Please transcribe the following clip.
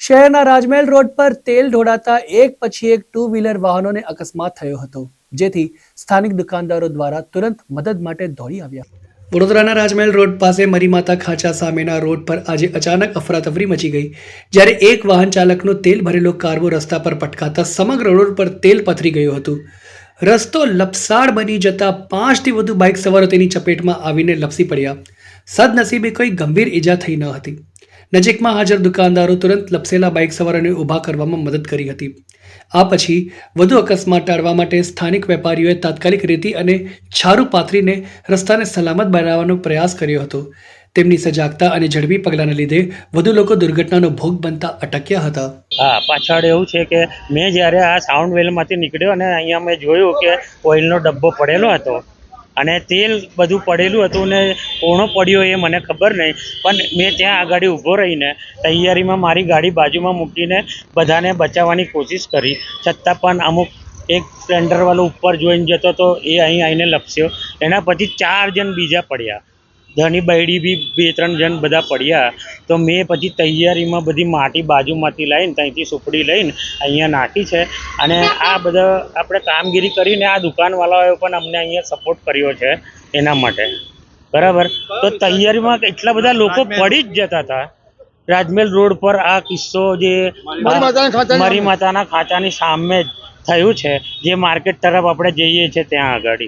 શહેરના રાજમહેલ રોડ પર તેલ ઢોળાતા એક પછી એક ટુ વ્હીલર વાહનોને અકસ્માત થયો હતો, જેથી સ્થાનિક દુકાનદારો દ્વારા તુરંત મદદ માટે દોડી આવ્યા. વડોદરાના રાજમહેલ રોડ પાસે મરીમાતા ખાંચા સામેના રોડ પર આજે અચાનક અફરાતફરી મચી ગઈ, જ્યારે એક વાહન ચાલકનો તેલ ભરેલો કારવો રસ્તા પર પટકાતા સમગ્ર રોડ પર તેલ પથરી ગયું હતું. રસ્તો લપસાડ બની જતા પાંચથી વધુ બાઇક સવારો તેની ચપેટમાં આવીને લપસી પડ્યા. સદનસીબે કોઈ ગંભીર ઈજા થઈ ન હતી. નજીકમાં હાજર દુકાનદારો તુરંત લપસેલા બાઇક સવારોને ઊભા કરવામાં મદદ કરી હતી. આ પછી વધુ અકસ્માત ટાળવા માટે સ્થાનિક વેપારીઓએ તાત્કાલિક રેતી અને છારું પાથરીને રસ્તાને સલામત બનાવવાનો પ્રયાસ કર્યો હતો. તેમની સજાગતા અને ઝડપી પગલાંના લીધે વધુ લોકો દુર્ઘટનાનો ભોગ બનતા અટક્યા હતા. હા, પાછળ એવું છે કે મેં જ્યારે આ સાઉન્ડ વેલમાંથી નીકળ્યો અને અહીંયા મેં જોયું કે ઓઇલનો ડબ્બો પડેલો હતો અને તેલ બધું પડેલું હતું ને કોણો પડ્યો એ મને ખબર નહીં. પણ મેં ત્યાં આગળ ઊભો રહીને તૈયારીમાં મારી ગાડી બાજુમાં મૂકીને બધાને બચાવવાની કોશિશ કરી. છતાં પણ અમુક એક સ્પ્લેન્ડરવાળો ઉપર જોઈને જતો તો એ અહીં આવીને લપસ્યો. એના પછી ચાર જણ બીજા પડ્યા. ધની બૈડી બી બે ત્રણ જણ બધા પડ્યા. તો મેં પછી તૈયારીમાં બધી માટી બાજુમાંથી લઈને ત્યાંથી સુપડી લઈને અહીંયા નાખી છે. અને આ બધા આપણે કામગીરી કરીને આ દુકાનવાળાઓએ પણ અમને અહીંયા સપોર્ટ કર્યો છે એના માટે. બરાબર? તો તૈયારીમાં એટલા બધા લોકો પડી જ જતા હતા. રાજમહેલ રોડ પર આ કિસ્સો જે મારી માતાના ખાચાની સામે જ થયું છે. જે માર્કેટ તરફ આપણે જઈએ છીએ ત્યાં આગળ.